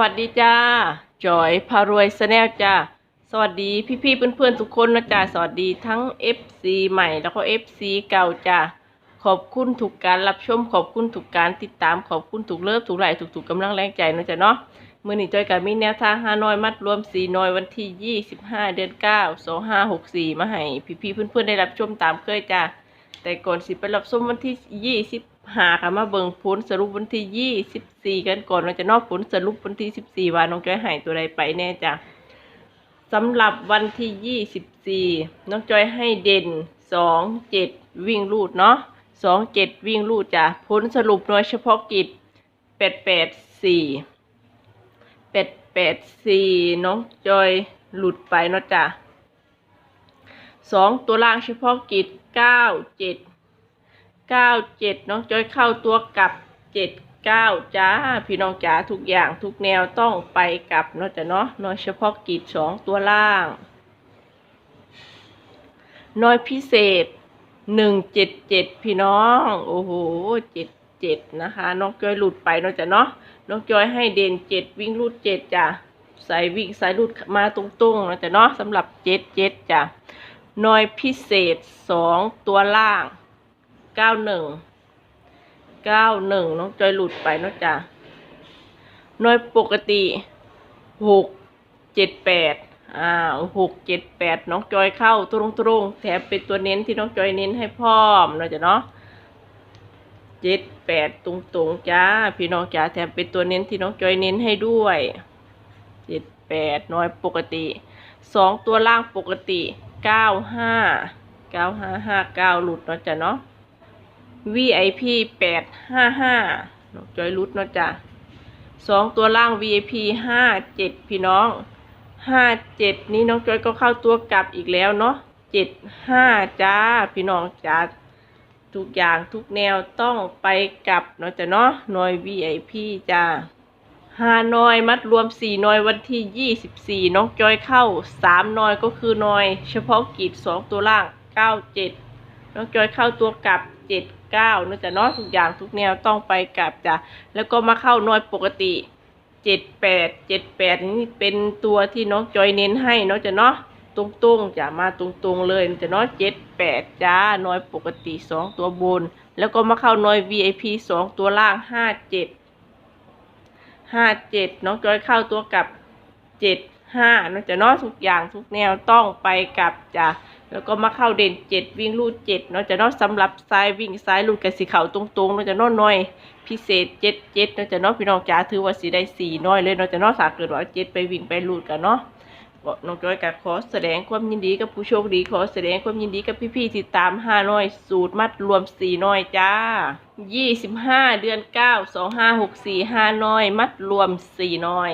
วัสดีจ้าจอยพารวยสแนลจ้าสวัสดีพี่ๆเพื่อนๆทุกคนนะจ้าสวัสดีทั้ง FC ใหม่แล้วก็ FC เก่าจ้าขอบคุณทุกการรับชมขอบคุณทุกการติดตามขอบคุณทุกเลิฟทุกไลค์ทุกๆกำลังแรงใจนะจ๊ะเนาะมื่อนี้จอยกับมีแนวทางฮานอยมัดรวมสีน้อยวันที่25เดือน9 2564มาให้พี่ๆเพื่อนๆได้รับชมตามเคยจ้าแต่ก่อนสิไปรับชมวันที่ 25ค่ะมาเบิ่งผลสรุปวันที่24กันก่อนเราจะนอกผลสรุปวันที่14ว่าน้องจอยหายตัวใดไปแน่จ้ะสำหรับวันที่24น้องจอยให้เด่น2 7วิ่งรูดเนาะ2 7วิ่งรูดจ้ะผลสรุปโดยเฉพาะกิจ884 884น้องจอยหลุดไปเนาะจ้ะสองตัวล่างเฉพาะกิจเก้าเจ็ด เก้าเจ็ดน้องจอยเข้าตัวกลับเจ็ดเก้าจ้า พี่น้องจ๋าทุกอย่างทุกแนวต้องไปกลับเนาะจ้ะเนาะน้อยเฉพาะกิจสองตัวล่าง น้อยพิเศษหนึ่งเจ็ดเจ็ดพี่น้อง โอ้โหเจ็ดเจ็ดนะคะ น้องจอยหลุดไปเนาะจ้ะเนาะน้องจอยให้เด่นเจ็ดวิ่งรูดเจ็ดจ้ะสายวิ่งสายรูดมาตรงๆเนาะจ้ะเนาะสำหรับเจ็ดเจ็ดจ้ะน่วยพิเศษสองตัวล่าง เก้าหนึ่งเก้าหนึ่งน้องจอยหลุดไปเนาะจ้ะหน่วยปกติหกเจ็ดแปดอ่าหกเจ็ดแปดน้องจอยเข้าตรงตรงๆแถมเป็นตัวเน้นที่น้องจอยเน้นให้พร้อมเนาะจ้ะเนาะเจ็ดแปดตรงตรงๆจ้า พี่น้องจ๋าแถมเป็นตัวเน้นที่น้องจอยเน้นให้ด้วยเจ็ดแปดน้อยปกติสองตัวล่างปกติเก้าห้าเก้าห้าห้าเก้าหลุดเนาะจ้ะเนาะ VIP แปดห้าห้าน้องจอยหลุดเนาะจ้ะสองตัวล่าง VIP ห้าเจ็ดพี่น้องห้าเจ็ดนี้น้องจอยก็เข้าตัวกลับอีกแล้วเนาะเจ็ดห้าจ้าพี่น้องจ้าทุกอย่างทุกแนวต้องไปกลับเนาะจ้ะเนาะหน่วย VIP จ้าห้าน้อยมัดรวมสี่น้อยวันที่ยี่สิบสี่น้องจอยเข้าสามน้อยก็คือหน้อย เฉพาะกิจสองตัวล่างเก้าเจ็ด น้องจอยเข้าตัวกลับเจ็ดเก้าเนื่องจากน้อทุกอย่างทุกแนวต้องไปกลับจ้ะแล้วก็มาเข้าน้อยปกติเจ็ดแปดเจ็ดแปดนี่เป็นตัวที่น้องจอยเน้นให้เนาะจ้ะเนาะตรงๆจะมาตรงๆเลยจะเนาะเจ็ดแปดจ้าน้อยปกติสองตัวบน แล้วก็มาเข้าน้อย VIP สองตัวล่างห้าเจ็ดห้าเจ็ดน้องจอยเข้าตัวกับเจ็ดห้าน้องจะเนอทุกอย่างทุกแนวต้องไปกับจ้ะ แล้วก็มาเข้าเด่นเจ็ดวิ่งลูดเจ็ดเน้องจะนอสำหรับซ้ายวิ่งซ้ายลูดกับสีขาวตรงๆเน้องจะนอน้อย พิเศษเจ็ดเจ็ดเน้องจะนอพี่น้องจ๋าถือว่าสีได้สี่น้อยเลยเน้องจะนอสาเกิดว่าเจ็ดไปวิ่งไปลูดกันเนาะก็น้องจอยกับขอแสดงความยินดีกับผู้โชคดีขอแสดงความยินดีกับพี่ๆที่ตามห้าน้อย สูตรมัดรวมสี่น้อยจ้ายี่สิบห้าเดือนเก้าสองห้าหกสี่ห้าน้อย มัดรวมสี่น้อย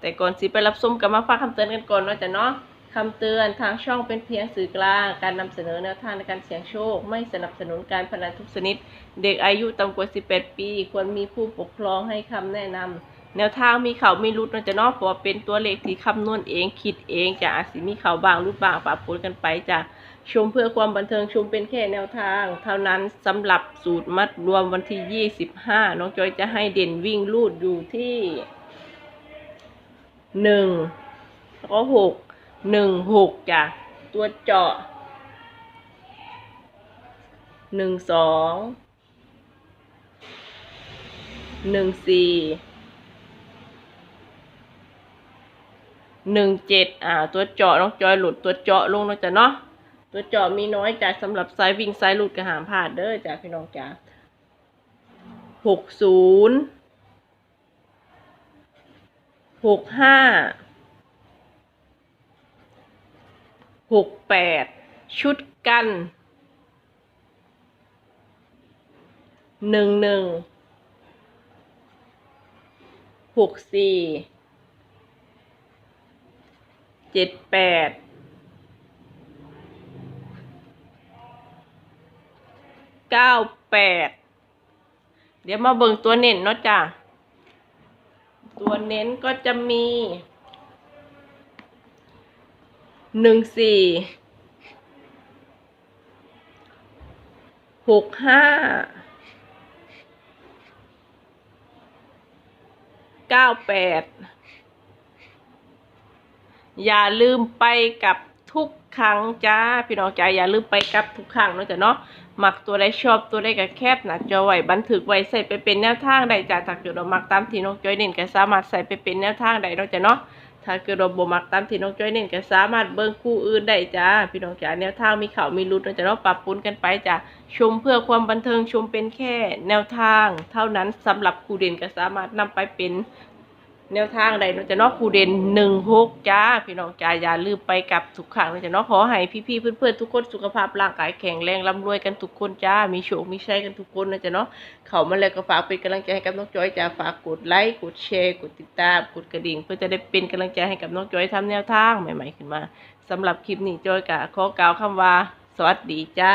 แต่ก่อนสิไปรับชมกับมาฟังคำเตือนกันก่อนเนาะจ้ะเนาะ คำเตือนทางช่องเป็นเพียงสื่อกลาง การนำเสนอแนวทางในการเสี่ยงโชค ไม่สนับสนุนการพนันทุกชนิด เด็กอายุต่ำกว่า 18 ปี ควรมีผู้ปกครองให้คำแนะนำแนวทางมีเขาไม่รุดนะจะนาะเพราะว่าเป็นตัวเลขที่คำนวณเองคิดเองจะอาจสิมีเขาบางรุดบางปะปนกันไปจะชมเพื่อความบันเทิงชมเป็นแค่แนวทาง เท่านั้นสำหรับสูตรมัดรวมวันที่ 25 น้องจอยจะให้เด่นวิ่งลูดอยู่ที่หนึ่งแล้วก็หก หนึ่งหกจ้ะ ตัวเจาะหนึ่งสองหนึ่งสี่หนึ่งเจ็ดอ่า ตัวเจาะน้องจอยหลุดตัวเจาะลงแล้วจ้ะเนาะ ตัวเจาะมีน้อยจ้ะสำหรับสายวิ่งสายหลุดกระหามพลาดเด้อจ้ะพี่น้องจ้ะหกศูนย์หกห้า หกแปดชุดกันหนึ่งหนึ่งหกสี่เจ็ดแปดเก้าแปดเดี๋ยวมาเบิ่งตัวเน้นเนาะจ้ะ ตัวเน้นก็จะมี หนึ่งสี่หกห้าเก้าแปดอย่าลืมไปกับทุกครั้งจ้าพี่น้องจ้าอย่าลืมไปกับทุกครั้งนะจ้ะเนาะหมักตัวใดชอบตัวใดก็แคบหนะจอไว้บันทึกไว้ใส่ไปเป็นแนวทางใดจ้าถ้าเกิดเรามักตามที่น้องจอยเน้นก็สามารถใส่ไปเป็นแนวทางใดนาะจ้ะเนาะ ถ้าเกิดเราบ่มักตามที่น้องจ้อยเน้นก็สามารถเบิ่งคู่อื่นได้จ้าพี่น้องจ๋าแนวทางมีเขามีรุดเราจะเนาะปรับปรุนกันไปจ้าชมเพื่อความบันเทิงชมเป็นแค่ แนวทาง เท่านั้นสำหรับครูเด่นก็สามารถนำไปเป็น แนวทางใดเนาะจะนาะครูเด่นหนึ่งหกจ้า พี่น้องจ๋าอย่าลืมไปกับทุกครั้งเนาะจะนาะขอให้พี่ๆเพื่อนๆทุกคนสุขภาพร่างกายแข็งแรงร่ำรวยกันทุกคนจ้า มีโชคมีชัยกันทุกคนนะจ๊ะเนาะเขามาแล้วก็ฝากเป็นกำลังใจให้กับน้องจอยจ้าฝากกดไลค์กดแชร์กดติดตามกดกระดิ่ง เพื่อจะได้เป็นกำลังใจให้กับน้องจอยทำแนวทางใหม่ๆขึ้นมาสำหรับคลิปนี้จอยกะขอกล่าวคำว่า สวัสดีจ้า